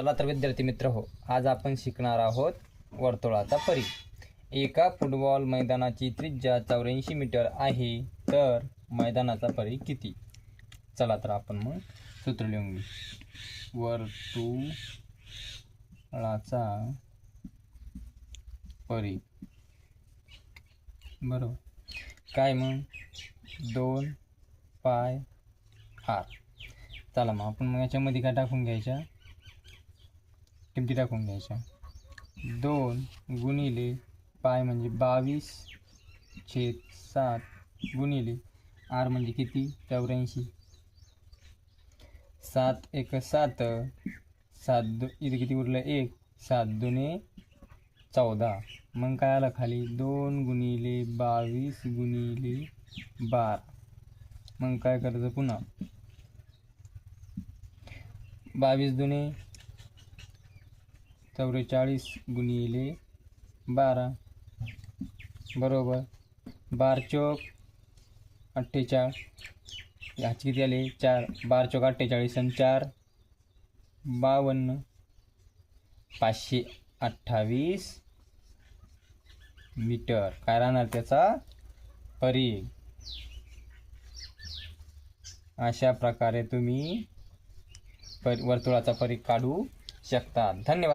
चला तर विद्यार्थी मित्र हो आज आपण शिकणार आहोत वर्तुळाचा परी. एका फुटबॉल मैदानाची त्रिज्या चौऱ्याऐंशी मीटर आहे तर मैदानाचा परी किती? चला तर आपण मग सूत्र लिहून घेऊ. वर्तुळाचा परी. बरोबर. काय मग? दोन पाय आर. चला मग आपण मग याच्यामध्ये काय टाकून घ्यायच्या किमती टाकून घ्यायच्या. दोन गुणिले पाय म्हणजे बावीस छेद सात गुणिले आर म्हणजे किती? चौऱ्याऐंशी सात एक सात सात दो इथे किती उरलं? एक. सात दोने चौदा. मग काय आलं खाली? दोन गुणिले बावीस गुणिले बारा. मग काय करायचं पुन्हा? बावीस दुने चौवेचाळीस गुणिले बारा. बरोबर. बार चौक अठ्ठेचाळीस. ह्याचे किती आले? चार. बार चौक अठ्ठेचाळीस आणि चार. बावन्न. पाचशे अठ्ठावीस मीटर. काय राहणार त्याचा? परी अशा प्रकारे तुम्ही पर वर्तुळाचा परी काढू शकता. धन्यवाद.